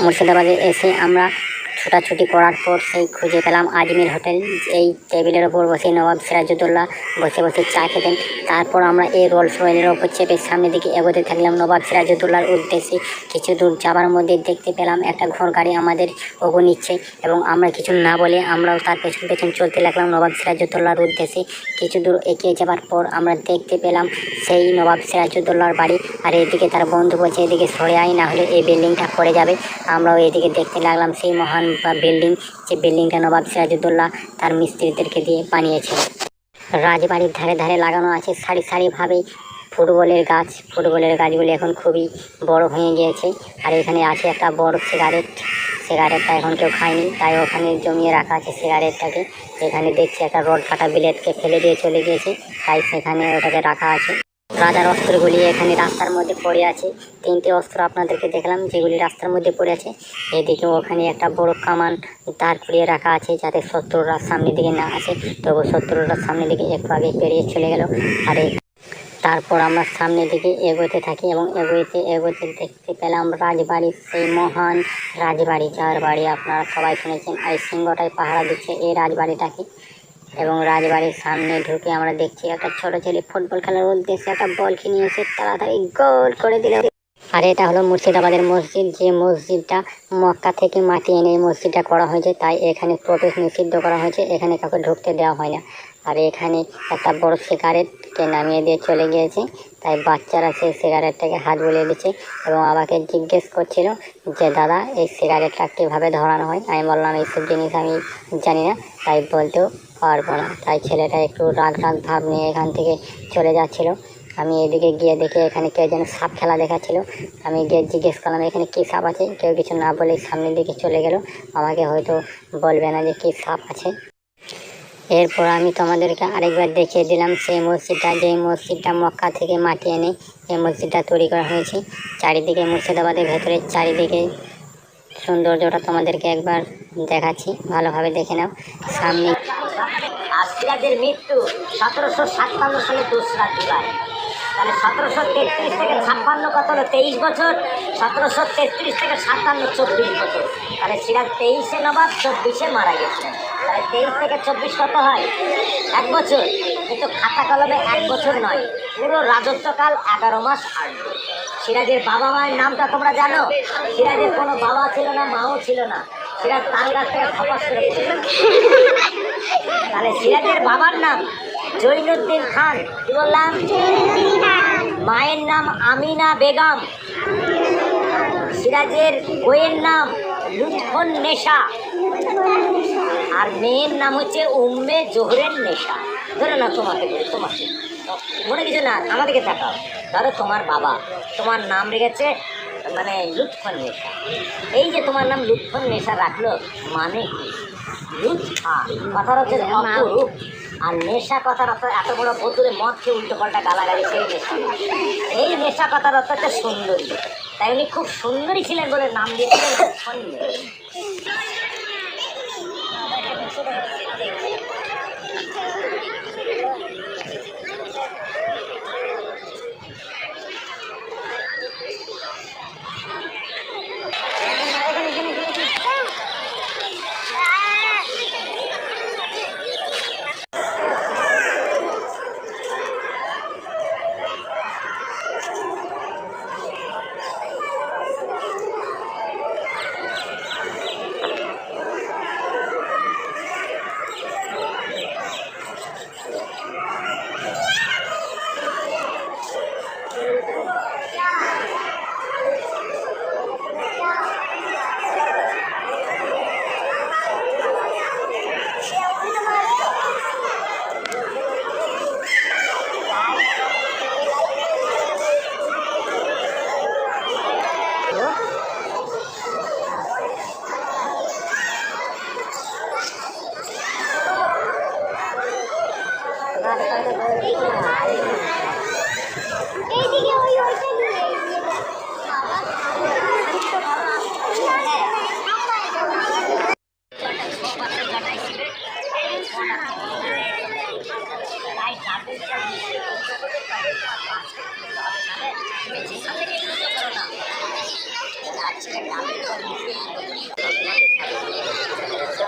মুর্শিদাবাদে এসে আমরা ছোটাছুটি করার পর সেই খুঁজে পেলাম আজমির হোটেল। এই টেবিলের ওপর বসে নবাব সিরাজুদ্দৌল্লা বসে বসে চা খেতেন। তারপর আমরা এই রোলস রয়েলের ওপর চেপে সামনের দিকে এগোতে থাকলাম নবাব সিরাজুদ্দৌল্লার উদ্দেশ্যে। কিছু দূর যাবার মধ্যে দেখতে পেলাম একটা ঘোড় গাড়ি আমাদের ওগো নিচ্ছে এবং আমরা কিছু না বলে আমরাও তার পেছন পেছন চলতে লাগলাম নবাব সিরাজুদ্দৌল্লার উদ্দেশ্যে। কিছু দূর এগিয়ে যাবার পর আমরা দেখতে পেলাম সেই নবাব সিরাজুদ্দৌল্লার বাড়ি। আর এদিকে তার বন্ধু বলছে, এদিকে সরে আয়, না হলে এই বিল্ডিংটা পড়ে যাবে। আমরাও এদিকে দেখতে লাগলাম সেই মহান বিল্ডিং যে বিল্ডিংটা নবাব সিরাজুদ্দৌল্লা তার মিস্ত্রিদেরকে দিয়ে বানিয়েছে রাজবাড়ির ধারে ধারে লাগানো আছে সারি সারিভাবে ফুটবলের গাছ। ফুটবলের গাছগুলি এখন খুবই বড় হয়ে গিয়েছে। আর এখানে আছে একটা বড় সিগারেট। সিগারেটটা এখন কেউ খায়নি, তাই ওখানে জমিয়ে রাখা আছে সিগারেটটাকে। এখানে দেখছি একটা রড কাটা বিলেটকে ফেলে দিয়ে চলে গিয়েছে, তাই সেখানে ওটাকে রাখা আছে। রাজার অস্ত্রগুলি এখানে রাস্তার মধ্যে পড়ে আছে। তিনটে অস্ত্র আপনাদেরকে দেখলাম, যেগুলি রাস্তার মধ্যে পড়ে আছে। এদিকে ওখানে একটা বড় কামান দাঁড় করিয়ে রাখা আছে, যাতে শত্রুরা সামনের দিকে না আসে। তবু শত্রুরা সামনের দিকে একটু আগে পেরিয়ে চলে গেল। আর তারপর আমরা সামনের দিকে এগোতে থাকি এবং এগোতে এগোতে দেখতে পেলাম রাজবাড়ির সেই মহান রাজবাড়ি, যার বাড়ি আপনারা সবাই শুনেছেন। এই সিংহটাই পাহারা দিচ্ছে এই রাজবাড়িটাকে। এবং রাজবাড়ির সামনে ঢুকে আমরা দেখছি একটা ছোট ছেলে ফুটবল খেলার উদ্দেশ্যে একটা বল কিনে এসে তাড়াতাড়ি গোল করে দিল। আর এটা হলো মুর্শিদাবাদের মসজিদ, যে মসজিদটা মক্কা থেকে মাটি এনে এই মসজিদটা করা হয়েছে, তাই এখানে প্রবেশ নিষিদ্ধ করা হয়েছে, এখানে কাউকে ঢুকতে দেওয়া হয় না। আর এখানে একটা বড় সিগারেটকে নামিয়ে দিয়ে চলে গিয়েছে। তাই বাচ্চারা সেই সিগারেটটাকে হাত বুলিয়ে দিচ্ছে এবং আমাকে জিজ্ঞেস করছিল যে, দাদা, এই সিগারেটটা কীভাবে ধরানো হয়? আমি বললাম, এইসব জিনিস আমি জানি না, তাই বলতেও পারব না। তাই ছেলেটা একটু রাগ রাগ ভাব নিয়ে এখান থেকে চলে যাচ্ছিল। আমি এদিকে গিয়ে দেখে এখানে কেউ যেন সাপ খেলা দেখাচ্ছিল। আমি গিয়ে জিজ্ঞেস করলাম, এখানে কী সাপ আছে? কেউ কিছু না বলে সামনের দিকে চলে গেল। আমাকে হয়তো বলবে না যে, কী সাপ আছে? এরপর আমি তোমাদেরকে আরেকবার দেখিয়ে দিলাম সেই মসজিদটা, যেই মসজিদটা মক্কা থেকে মাটি এনে এই মসজিদটা তৈরি করা হয়েছে। চারিদিকে মুর্শিদাবাদের ভেতরে চারিদিকে সৌন্দর্যটা তোমাদেরকে একবার দেখাচ্ছি, ভালোভাবে দেখে নাও। সামনে মৃত্যু সতেরোশো সাতান্ন সালে দোসরা জুলাই তাহলে সতেরোশো তেত্রিশ থেকে ছাপ্পান্ন কত হলো? তেইশ বছর। সতেরোশো তেত্রিশ থেকে সাতান্ন, চব্বিশ বছর। তাহলে সিরাজ তেইশে নবাব, চব্বিশে মারা গেছে। তাহলে তেইশ থেকে চব্বিশ কত হয়? এক বছর। কিন্তু খাতা কলমে এক বছর নয়। পুরো রাজত্বকাল এগারো মাস আট সিরাজের বাবা মায়ের নামটা তোমরা জানো? সিরাজের কোনো বাবা ছিল না, মাও ছিল না। সিরাজ তাল গাছ থেকে খপাস করে তাহলে সিরাজের বাবার নাম জৈনুদ্দিন খান, কি বললাম? মায়ের নাম আমিনা বেগম। সিরাজের বইয়ের নাম লুৎফন নেশা। আর মেয়ের নাম হচ্ছে উম্মে জোহরের নেশা। ধরে না তোমাকে বলি, তোমাকে। মনে কিছু না, আমাদেরকে তাকাও ধরো তোমার বাবা, তোমার নাম রেখেছে মানে লুৎফন নেশা। এই যে তোমার নাম লুৎফন নেশা রাখল মানে কি? লুৎফা। কথার হচ্ছে অপরূপ। আর নেশা কথার অর্থ এত বড় বদলে মদ খেয়ে উল্টো পাল্টা গালাগালি সেই নেশা। এই নেশা কথার অর্থ হচ্ছে সুন্দরী। তাই উনি খুব সুন্দরী ছিলেন বলে নাম দিয়েছিলেন লুৎফন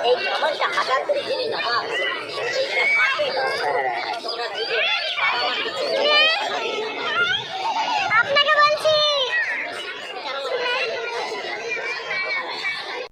এই আমার টাকাটা তো দিন না